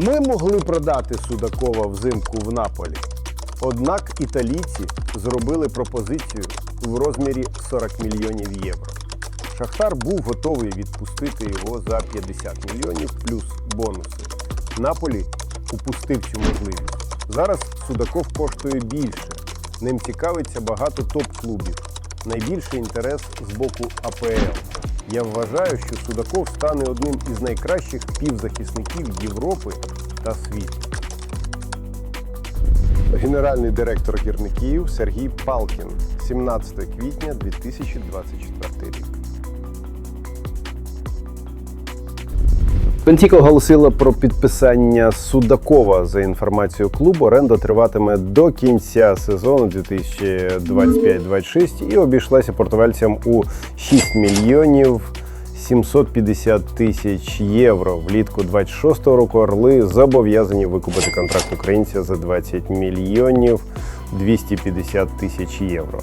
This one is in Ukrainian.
Ми могли продати Судакова взимку в Наполі. Однак італійці зробили пропозицію в розмірі 40 мільйонів євро. Шахтар був готовий відпустити його за 50 мільйонів плюс бонуси. Наполі упустив цю можливість. Зараз Судаков коштує більше. Ним цікавиться багато топ-клубів. Найбільший інтерес з боку АПЛ. Я вважаю, що Судаков стане одним із найкращих півзахисників Європи та світу. Генеральний директор гірників Сергій Палкін, 17 квітня 2024 рік. Бентіка оголосила про підписання Судакова. За інформацією клубу, оренда триватиме до кінця сезону 2025-26 і обійшлася португальцям у 6 мільйонів 750 тисяч євро. Влітку 26-го року Орли зобов'язані викупити контракт українця за 20 мільйонів 250 тисяч євро.